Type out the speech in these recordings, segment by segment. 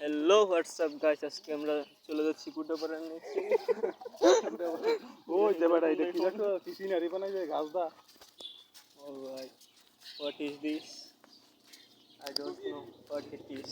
Hello WhatsApp guys আজকে আমরা চলে যাচ্ছি কুটাপাড়ার নিচে ওই যে বেটা এটা কি দেখো? কি সিনারি বানাই যায় গাছ দা ও ভাই what is this I don't know what it is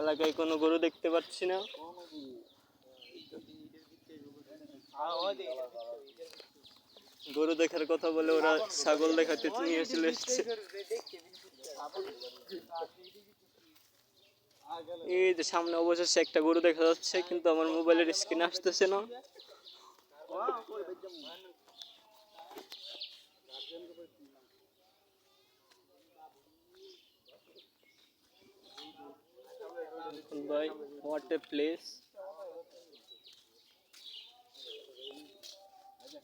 এলাকায় কোনো গরু দেখতে পাচ্ছি না। গরু দেখার কথা বলে ওরা ছাগল দেখাতে নিয়ে চলে এসছে। এই যে সামনে অবশেষে একটা গরু দেখা যাচ্ছে, কিন্তু আমার মোবাইলের স্ক্রিন আসতেছে না। ভাই হোয়াট এ প্লেস গরু বলে কিন্তু গরমে ভিত্তি আয়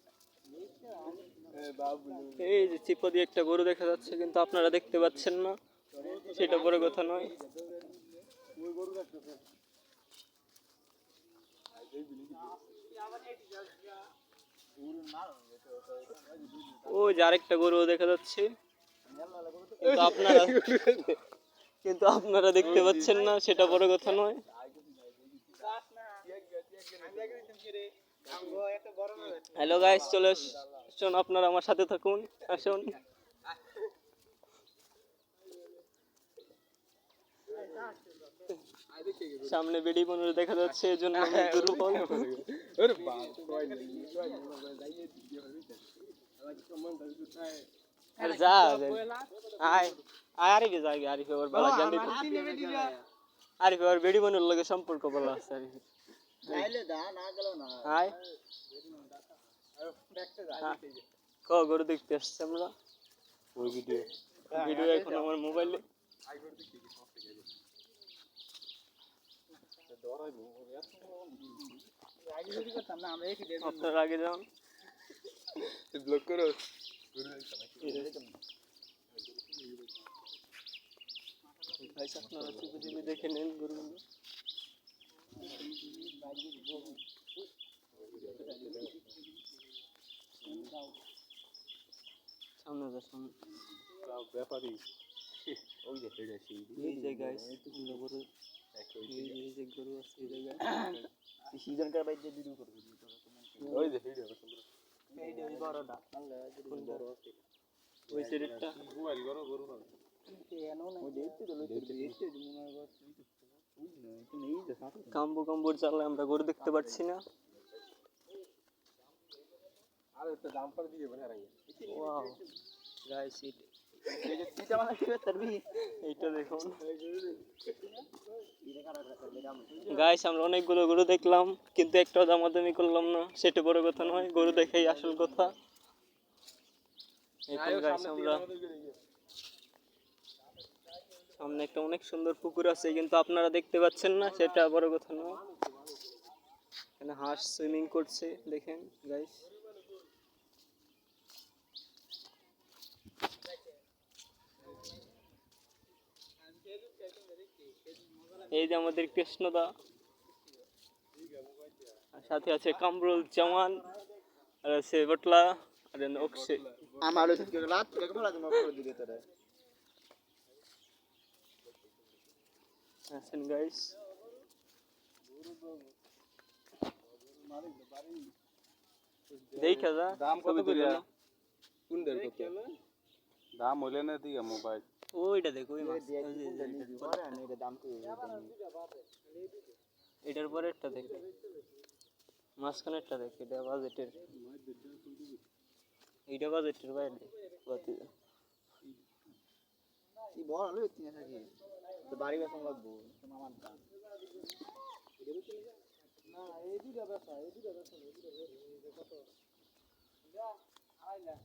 এই যে চিপো দিয়ে একটা গরু দেখা যাচ্ছে, কিন্তু আপনারা দেখতে পাচ্ছেন না। সেটা বড় কথা নয়। ওই যে আরেকটা গরু দেখা যাচ্ছে। আপনারা কিন্তু আপনারা দেখতে পাচ্ছেন না, সেটা বড় কথা নয়। হ্যালো গাইস চলে আসুন আপনারা আমার সাথে থাকুন আসুন। সামনে বেডি বনুর দেখা যাচ্ছে এই জন্য আমি দুর্বল আরে বাপ আরে যা আয় আয় আরিফে যা আগে আরিফে ওর বেলা জ্ঞান দিতে আরিফে ওর বেডি বনুর লগে সম্পর্ক বলা আছে আরিফে। ক গরু দেখতে আসছে আমরা ওই ভিডিও ভিডিও এখন আমার মোবাইলে আপনার আগে যান ব্লক করো গাইস আপনারা চুপে চুপে দেখে নেন গরুগুলো সামনে যা সামনে ব্যাপারই ওই যে এটা সেই এই যে গাইস আমরা গরু এই যে- এই যে গরু আছে এই জায়গায় সিজনকার বাইরে ভিডিও করবে ওই যে ভিডিও ওই সিরিজটা মোবাইল করো গরু না কাম্বু কাম্বুর চালে আমরা গরু দেখতে পাচ্ছি না আর জাম্পার দিয়ে বলে আর ওয়াও গাইস এইটা দেখুন। গাইস আমরা অনেকগুলো গরু দেখলাম, কিন্তু একটাও দামাদামি করলাম না। সেটা বড় কথা নয়, গরু দেখাই আসল কথা। এখন গাইস আমরা সামনে একটা অনেক সুন্দর পুকুর আছে, কিন্তু আপনারা দেখতে পাচ্ছেন না, সেটা বড় কথা নয়। এখানে হাঁস সুইমিং করছে, দেখেন গাইস এই যে আমাদের কৃষ্ণদা সাথে আছে কামরুল জামান আর আছে বটলা, আর অক্ষে আমার হলো থেকে রাত থেকে বলা তুমি করে দিলে তোরে আছেন গাইস দেখা যা দাম কত করে? নাও। কোন দের কত দাম হইলে না দিগা মোবাইল ওইটা দেখো ওই মাছ ওই যে- যে- এটার পরে একটা দেখ মাঝখানেরটা দেখ এটা বাজেটের এইটা বাজেটের বাইরে বাতি কি বড় হলো তিন থাকি। তো বাড়ি বেতন লাগবো মামার দাম। না এই দুটা বেচা এই দুটা এই দুটা কত? যা আইলা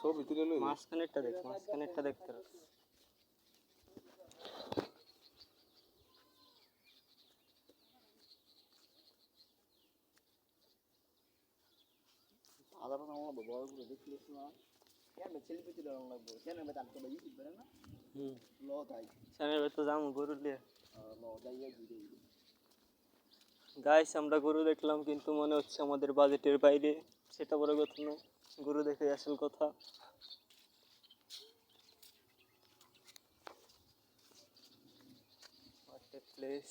ছবি তুলে মাঝখানেরটা দেখ মাঝখানেরটা দেখতে সাধারণ আমার বড় করে দেখলিস না কেন ছেলে পেতে রং লাগবো কেন তার ইউটিউব না হুম ল তাই তো যাব গরু ল ঘুরে গাইস আমরা গরু দেখলাম কিন্তু মনে হচ্ছে আমাদের বাজেটের বাইরে। সেটা বড় কথা নয় গরু দেখে আসল কথা। প্লেস